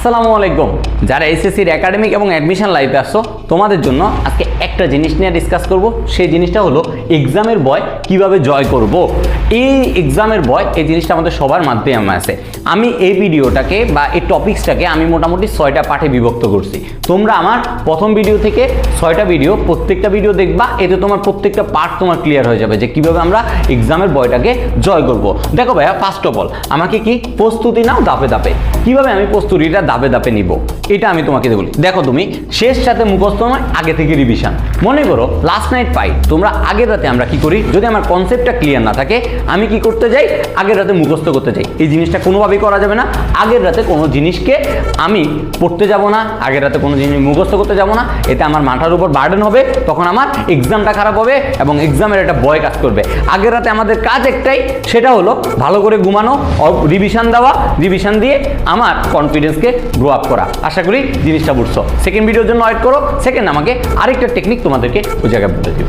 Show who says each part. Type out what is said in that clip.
Speaker 1: আসসালামু আলাইকুম। যারা এসএসসির একাডেমিক এবং অ্যাডমিশন লাইফে আসছো তোমাদের জন্য আজকে একটা জিনিস নিয়ে ডিসকাস করব। সেই জিনিসটা হলো এক্সামের ভয় কীভাবে জয় করব। এই এক্সামের ভয় এই জিনিসটা আমাদের সবার মাধ্যমে আছে। আমি এই ভিডিওটাকে বা এই টপিক্সটাকে আমি মোটামুটি ছয়টা পাঠে বিভক্ত করছি। তোমরা আমার প্রথম ভিডিও থেকে ছয়টা ভিডিও প্রত্যেকটা ভিডিও দেখবা, এতে তোমার প্রত্যেকটা পার্ট তোমার ক্লিয়ার হয়ে যাবে যে কীভাবে আমরা এক্সামের ভয়টাকে জয় করব। দেখো ভাইয়া ফার্স্ট অফ অল আমাকে কি প্রস্তুতি নাও দাপে দাপে কীভাবে আমি প্রস্তুতিটা দাপে দাপে নিব। এটা আমি তোমাকে বলি। দেখো তুমি, শেষ সাথে মুখস্থ নয়, আগে থেকে রিভিশন মনে করো লাস্ট নাইট ফাইট তোমরা আগের রাতে আমরা কি করি? যদি আমার কনসেপ্টটা ক্লিয়ার না থাকে, আমি কি করতে যাই? আগের রাতে মুখস্থ করতে যাই। এই জিনিসটা কোনোভাবেই করা যাবে না। আগের রাতে কোনো জিনিসকে আমি পড়তে যাব না, আগের রাতে কোনো জিনিস মুখস্থ করতে যাব না। এতে আমার মাথার উপর বার্ডেন হবে, তখন আমার এক্সামটা খারাপ হবে এবং এক্সামের একটা বয় কাজ করবে। আগের রাতে আমাদের কাজ একটাই, সেটা হলো ভালো করে ঘুমানো রিভিশন দেওয়া রিভিশন দিয়ে আমার কনফিডেন্সকে গ্রো আপ করা। আশা করি জিনিসটা বুঝছ। সেকেন্ড ভিডিওর জন্য ওয়েট করো। সেকেন্ড আমাকে আরেকটা টেকনিক তোমাদেরকে ওই জায়গায় বলে দিব